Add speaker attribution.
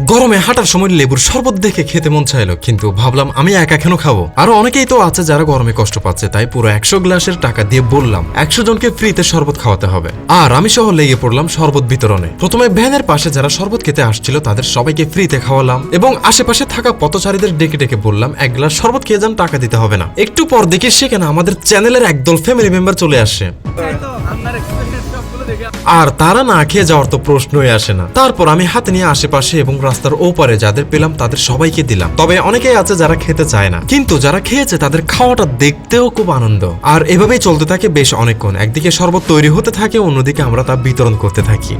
Speaker 1: গরমে হাঁটার সময় লেবুর শরবত দেখে খেতে মন চাইলো, কিন্তু ভাবলাম আমি একা কেন খাব? আরও অনেকেই তো আছে যারা গরমে কষ্ট পাচ্ছে, তাই পুরো একশো গ্লাসের টাকা দিয়ে বললাম, একশো জনকে ফ্রিতে শরবত খাওয়াতে হবে। আর আমি সহ লেগে পড়লাম শরবত বিতরণে। প্রথমে ভ্যানের পাশে যারা শরবত খেতে আসছিল, তাদের সবাইকে ফ্রিতে খাওয়ালাম এবং আশেপাশে থাকা পথচারীদের ডেকে ডেকে বললাম, এক গ্লাস শরবত খেয়ে যান, টাকা দিতে হবে না। একটু পর দেখি সেখানে আমাদের চ্যানেলের একদল ফ্যামিলি মেম্বার চলে আসে। আর তারা না খেয়ে যাওয়ার তো প্রশ্নই আসে না। তারপর আমি হাত নিয়ে আশেপাশে এবং রাস্তার ওপারে যাদের পেলাম তাদের সবাইকে দিলাম। তবে অনেকেই আছে যারা খেতে চায় না। কিন্তু যারা খেয়েছে তাদের খাওয়াটা দেখতেও খুব আনন্দ। আর এভাবেই চলতে থাকে বেশ অনেকক্ষণ। একদিকে শরবত তৈরি হতে থাকে, অন্যদিকে আমরা তা বিতরণ করতে থাকি।